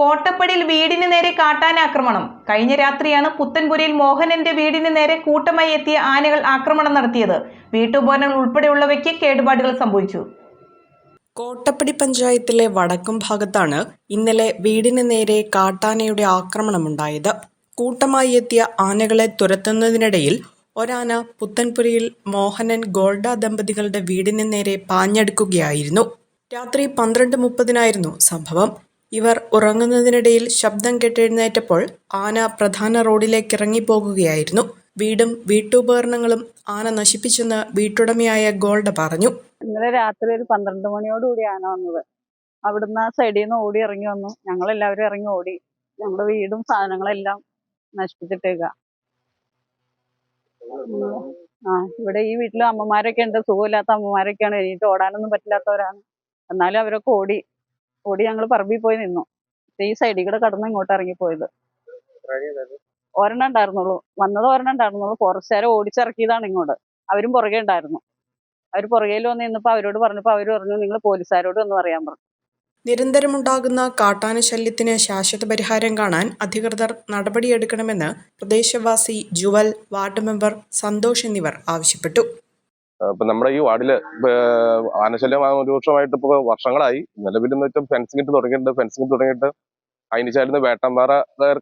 കോട്ടപ്പടിയിൽ വീടിന് നേരെ കാട്ടാനാക്രമണം കഴിഞ്ഞ രാത്രിയാണ് പുത്തൻപുരിയിൽ മോഹനന്റെ വീടിന് നേരെ കൂട്ടമായി എത്തിയ ആനകൾ ആക്രമണം നടത്തിയത്. വീട്ടുപകരണങ്ങൾ ഉൾപ്പെടെയുള്ളവയ്ക്ക് കേടുപാടുകൾ സംഭവിച്ചു. കോട്ടപ്പടി പഞ്ചായത്തിലെ വടക്കും ഭാഗത്താണ് ഇന്നലെ വീടിന് നേരെ കാട്ടാനയുടെ ആക്രമണമുണ്ടായത്. കൂട്ടമായി എത്തിയ ആനകളെ തുരത്തുന്നതിനിടയിൽ ഒരാന പുത്തൻപുരിയിൽ മോഹനൻ ഗോൾഡ ദമ്പതികളുടെ വീടിന് നേരെ പാഞ്ഞെടുക്കുകയായിരുന്നു. രാത്രി പന്ത്രണ്ട് മുപ്പതിനായിരുന്നു സംഭവം. ഇവർ ഉറങ്ങുന്നതിനിടയിൽ ശബ്ദം കെട്ടെഴുന്നേറ്റപ്പോൾ ആന പ്രധാന റോഡിലേക്ക് ഇറങ്ങിപ്പോകുകയായിരുന്നു വീടും വീട്ടുപകരണങ്ങളും ആന നശിപ്പിച്ചെന്ന് വീട്ടുടമയായ ഗോൾഡ പറഞ്ഞു. ഇന്നലെ രാത്രി ഒരു പന്ത്രണ്ട് മണിയോടുകൂടി ആന വന്നത്. അവിടുന്ന് ആ സൈഡിൽ നിന്ന് ഓടി ഇറങ്ങി വന്നു. ഞങ്ങൾ എല്ലാവരും ഇറങ്ങി ഓടി. ഞങ്ങളുടെ വീടും സാധനങ്ങളെല്ലാം നശിപ്പിച്ചിട്ടേക്ക. ആ ഇവിടെ ഈ വീട്ടിൽ അമ്മമാരൊക്കെ ഉണ്ട്. സുഖമില്ലാത്ത അമ്മമാരൊക്കെയാണ്. എനിക്ക് ഓടാനൊന്നും പറ്റില്ലാത്തവരാണ്. എന്നാലും അവരൊക്കെ ഓടി. ഓടി ഞങ്ങൾ പറമ്പിൽ പോയി നിന്നു. ഈ സൈഡിൽ കൂടെ കടന്ന് ഇങ്ങോട്ട് ഇറങ്ങിപ്പോയത്. ഒരെണ്ണം ഉണ്ടായിരുന്നുള്ളൂ. വന്നത് ഒരെണ്ണം ഉണ്ടായിരുന്നുള്ളൂ. ഫോറസ്റ്റുകാരെ ഓടിച്ചിറക്കിയതാണ് ഇങ്ങോട്ട്. അവരും പുറകെ ഉണ്ടായിരുന്നു. അവർ പുറകെയിൽ വന്ന് നിന്നപ്പോൾ അവരോട് പറഞ്ഞപ്പോൾ അവർ പറഞ്ഞു നിങ്ങൾ പോലീസുകാരോട് ഒന്ന് പറയാൻ പറഞ്ഞു. നിരന്തരമുണ്ടാകുന്ന കാട്ടാന ശല്യത്തിന് ശാശ്വത പരിഹാരം കാണാൻ അധികൃതർ നടപടിയെടുക്കണമെന്ന് പ്രദേശവാസി ജുവൽ വാർഡ് മെമ്പർ സന്തോഷ് എന്നിവർ ആവശ്യപ്പെട്ടു. ഇപ്പൊ നമ്മുടെ ഈ വാർഡിൽ ആനശല്യം രൂക്ഷമായിട്ട് ഇപ്പൊ വർഷങ്ങളായി. നിലവിൽ എന്ന് വെച്ചാൽ ഫെൻസിംഗ് ഇട്ട് തുടങ്ങിയിട്ടുണ്ട്. ഫെൻസിംഗ് തുടങ്ങിയിട്ട് അതിന് ചേരുന്ന വേട്ടമ്പാറ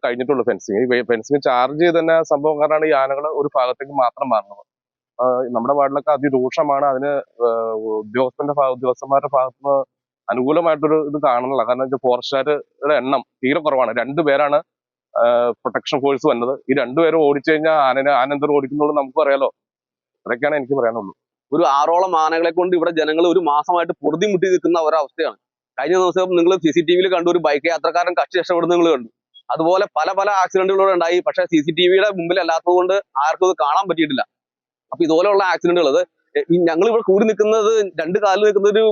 കഴിഞ്ഞിട്ടുള്ളൂ ഫെൻസിങ് ഫെൻസിങ് ചാർജ് ചെയ്ത് തന്നെ സംഭവം കാരണമാണ് ഈ ആനകൾ ഒരു ഭാഗത്തേക്ക് മാത്രം മാറുന്നത്. നമ്മുടെ വാർഡിലൊക്കെ അതിരൂക്ഷമാണ്. അതിന് ഉദ്യോഗസ്ഥന്റെ ഉദ്യോഗസ്ഥന്മാരുടെ ഭാഗത്ത് നിന്ന് അനുകൂലമായിട്ടൊരു ഇത് കാണുന്നില്ല. കാരണം വെച്ചാൽ ഫോറസ്റ്റുകാരുടെ എണ്ണം തീരെ കുറവാണ്. രണ്ടുപേരാണ് പ്രൊട്ടക്ഷൻ ഫോഴ്സ് വന്നത്. ഈ രണ്ടുപേരും ഓടിച്ചു കഴിഞ്ഞാൽ ആനനെ ആനന്തരം ഓടിക്കുന്നുള്ളൂ നമുക്ക് അറിയാലോ. അതൊക്കെയാണ് എനിക്ക് പറയാനുള്ളൂ. ഒരു ആറോളം ആനകളെ കൊണ്ട് ഇവിടെ ജനങ്ങൾ ഒരു മാസമായിട്ട് പൊറുതി മുട്ടി നിൽക്കുന്ന ഒരവസ്ഥയാണ്. കഴിഞ്ഞ ദിവസം നിങ്ങൾ സി സി ടി വിയിൽ കണ്ടു ഒരു ബൈക്ക് യാത്രക്കാരൻ കക്ഷി രക്ഷപ്പെടുന്നത് നിങ്ങൾ കണ്ടു. അതുപോലെ പല പല ആക്സിഡന്റുകളോടെ ഉണ്ടായി. പക്ഷേ സി സി ടി വിയുടെ മുമ്പിൽ അല്ലാത്തത് കൊണ്ട് ആർക്കും ഇത് കാണാൻ പറ്റിയിട്ടില്ല. അപ്പൊ ഇതുപോലെയുള്ള ആക്സിഡന്റുകൾ അത് ഞങ്ങൾ ഇവിടെ കൂടി നിൽക്കുന്നത് രണ്ട് കാലിൽ നിൽക്കുന്ന ഒരു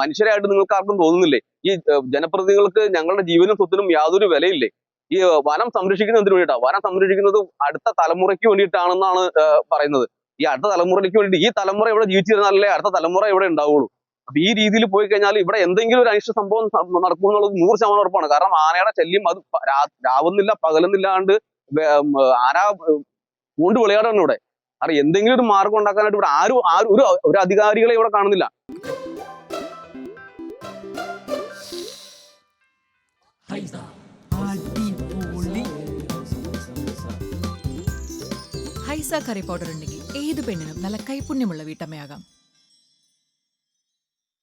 മനുഷ്യരായിട്ട് നിങ്ങൾക്ക് ആർക്കും തോന്നുന്നില്ലേ? ഈ ജനപ്രതിനിധികൾക്ക് ഞങ്ങളുടെ ജീവനും സ്വത്തിനും യാതൊരു വിലയില്ലേ? ഈ വനം സംരക്ഷിക്കുന്നത് എന്തിനു വേണ്ടിയിട്ടാണ് വനം സംരക്ഷിക്കുന്നത് അടുത്ത തലമുറയ്ക്ക് വേണ്ടിയിട്ടാണെന്നാണ് പറയുന്നത്. ഈ അടുത്ത തലമുറയ്ക്ക് വേണ്ടി ഈ തലമുറ ഇവിടെ ജീവിച്ചിരുന്നാലല്ലേ അടുത്ത തലമുറ ഇവിടെ ഉണ്ടാവുള്ളൂ. അപ്പൊ ഈ രീതിയിൽ പോയി കഴിഞ്ഞാൽ ഇവിടെ എന്തെങ്കിലും ഒരു അനിഷ്ട സംഭവം നടക്കും എന്നുള്ളത് നൂറ് ശതമാനം ഉറപ്പാണ്. കാരണം ആനയുടെ ശല്യം അത് രാവുന്നില്ല പകലുന്നില്ലാണ്ട് ആന കൊണ്ട് വിളയാടാണ് ഇവിടെ. കാരണം എന്തെങ്കിലും ഒരു മാർഗം ഉണ്ടാക്കാനായിട്ട് ഇവിടെ ആരും ആരും ഒരു ഒരു അധികാരികളെ ഇവിടെ കാണുന്നില്ല. ഹൈസ കറി പൗഡർ ഉണ്ടെങ്കിൽ. ഏത് പെണ്ണിനും നല്ല കൈപുണ്യമുള്ള വീട്ടമ്മയാകാം.